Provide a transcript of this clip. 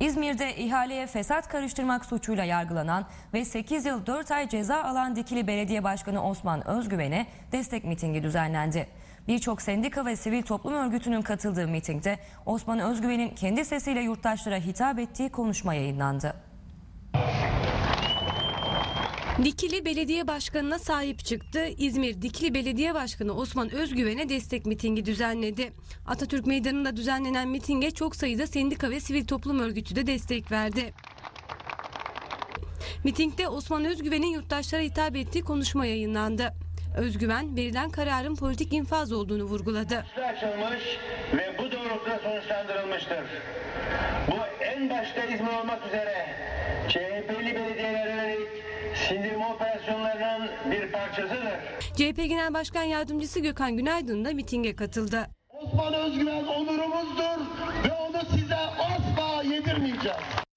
İzmir'de ihaleye fesat karıştırmak suçuyla yargılanan ve 8 yıl 4 ay ceza alan Dikili Belediye Başkanı Osman Özgüven'e destek mitingi düzenlendi. Birçok sendika ve sivil toplum örgütünün katıldığı mitingde Osman Özgüven'in kendi sesiyle yurttaşlara hitap ettiği konuşma yayınlandı. Dikili Belediye Başkanı'na sahip çıktı. İzmir Dikili Belediye Başkanı Osman Özgüven'e destek mitingi düzenledi. Atatürk Meydanı'nda düzenlenen mitinge çok sayıda sendika ve sivil toplum örgütü de destek verdi. Mitingde Osman Özgüven'in yurttaşlara hitap ettiği konuşma yayınlandı. Özgüven verilen kararın politik infaz olduğunu vurguladı. açılmış ve bu doğrultuda sonuçlandırılmıştır. Bu en başta İzmir olmak üzere CHP'li sindirme operasyonlarının bir parçasıdır. CHP Genel Başkan Yardımcısı Gökhan Günaydın da mitinge katıldı. Osman Özgüven onurumuzdur ve onu size asla yedirmeyeceğiz.